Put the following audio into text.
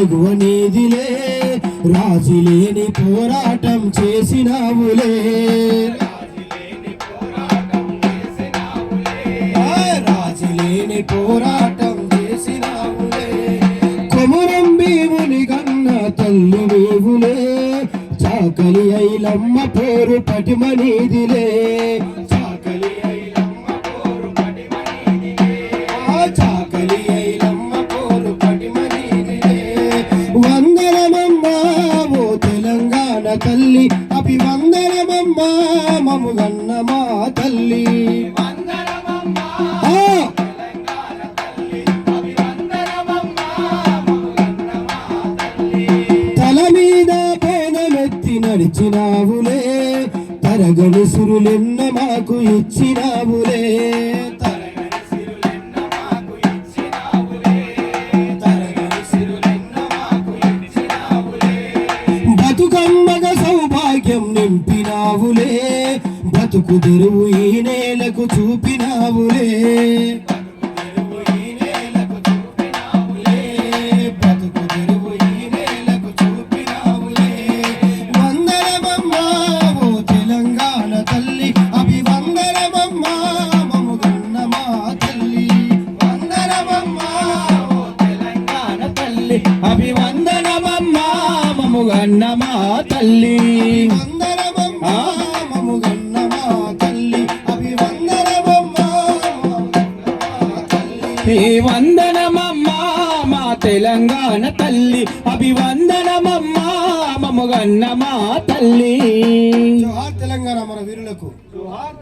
ఎగువ రాజు లేని పోరాటం చేసినావులే. రాజు లేని పోరాటం చేసినావులే. కొమురం భీముని గన్న తల్లి నీవులే చాకలి ఐలమ్మ పేరు పటిమనీదిలే. చాకలి ఐలమ్మ పోరు పటిమనీదిలే. ఆ చాకలి తల్లి అభివందనమమ్మా మముగన్న మా తల్లి. తల మీద పేనమెత్తి నడిచినావులే తరగని సురులెన్న మాకు ఇచ్చినావులే. తరగని పండగ సౌభాగ్యం నింపినావులే. బతుకు తెరువు ఈ నేలకు చూపినావులే. అభివందన తెరువు తల్లి మా తెలంగాణ తల్లి వందనమమ్మా మా తెలంగాణ తల్లి. అభివందనమమ్మా మముగన్న మా తల్లి. తెలంగాణ మన వీరులకు.